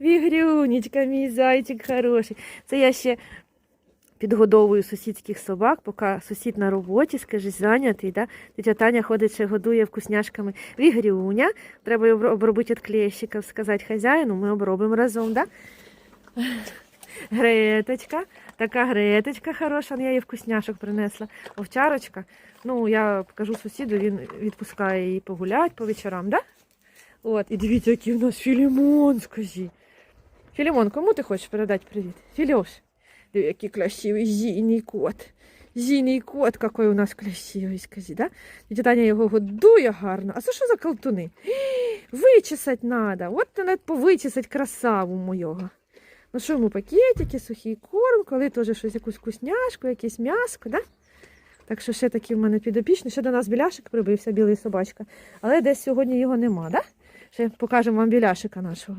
Вігрюнечка, мій зайчик хороший. Це я ще підгодовую сусідських собак, поки сусід на роботі, скажись, зайнятий. Да? Тетя Таня ходить ще годує вкусняшками. Вігрюня. Треба обробити від клещиків, сказати хазяїну, ми обробимо разом. Да? Греточка. Така греточка хороша, ну, я їй вкусняшок принесла. Овчарочка. Ну, я покажу сусіду, він відпускає її погуляти по вечорам, да? От, і дивіться, який у нас Філімон, скажи. Філімон, кому ти хочеш передати привіт? Філюш. Диви, який красивий зіній кот. Зіній кот, який у нас красивий, скажи, да? Тетя Таня його годує гарно. А це що за колтуни? Вичесать треба. От треба повичесать красаву мойого. Ну що йому пакетики, сухий корм, коли теж щось якусь вкусняшку, якесь м'яско, да? Так що ще такий в мене підопічний. Ще до нас біляшик прибився, білий собачка. Але десь сьогодні його нема, да? Ще покажемо вам біляшика нашого.